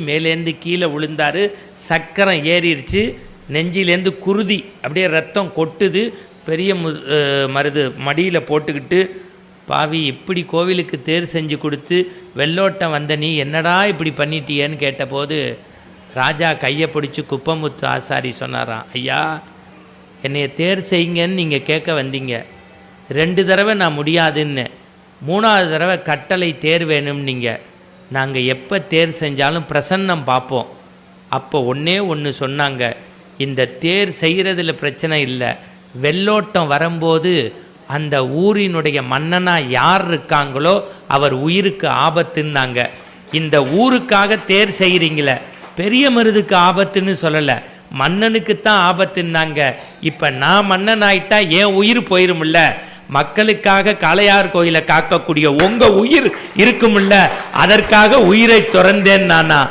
மேலேருந்து கீழே விழுந்தாரு. சக்கரம் ஏறிடுச்சு. நெஞ்சிலேருந்து குருதி அப்படியே ரத்தம் கொட்டுது. பெரிய மு மருது மடியில் போட்டுக்கிட்டு பாவி இப்படி கோவிலுக்கு தேர் செஞ்சு கொடுத்து வெள்ளோட்டம் வந்த நீ என்னடா இப்படி பண்ணிட்டியேன்னு கேட்டபோது ராஜா கையை பிடிச்சி குப்பமுத்து ஆசாரி சொன்னாராம் ஐயா என்னைய தேர் செய்யுங்கன்னு நீங்கள் கேட்க வந்தீங்க. ரெண்டு தடவை நான் முடியாதுன்னு. மூணாவது தடவை கட்டளை தேர் வேணும்னீங்க. நாங்கள் எப்போ தேர் செஞ்சாலும் பிரசன்னம் பார்ப்போம். அப்போ ஒன்றே ஒன்று சொன்னாங்க இந்த தேர் செய்கிறதுல பிரச்சனை இல்லை. வெள்ளோட்டம் வரும்போது அந்த ஊரினுடைய மன்னனாக யார் இருக்காங்களோ அவர் உயிருக்கு ஆபத்துன்னாங்க. இந்த ஊருக்காக தேர் செய்கிறீங்களே பெரிய மருதுக்கு ஆபத்துன்னு சொல்லலை மன்னனுக்கு தான் ஆபத்துன்னாங்க. இப்போ நான் மன்னன் ஆயிட்டா என் உயிர் போயிருமில்ல மக்களுக்காக காளையார் கோயிலை காக்கக்கூடிய உங்க உயிர் இருக்கும்ல அதற்காக உயிரை துறந்தேன் நானா?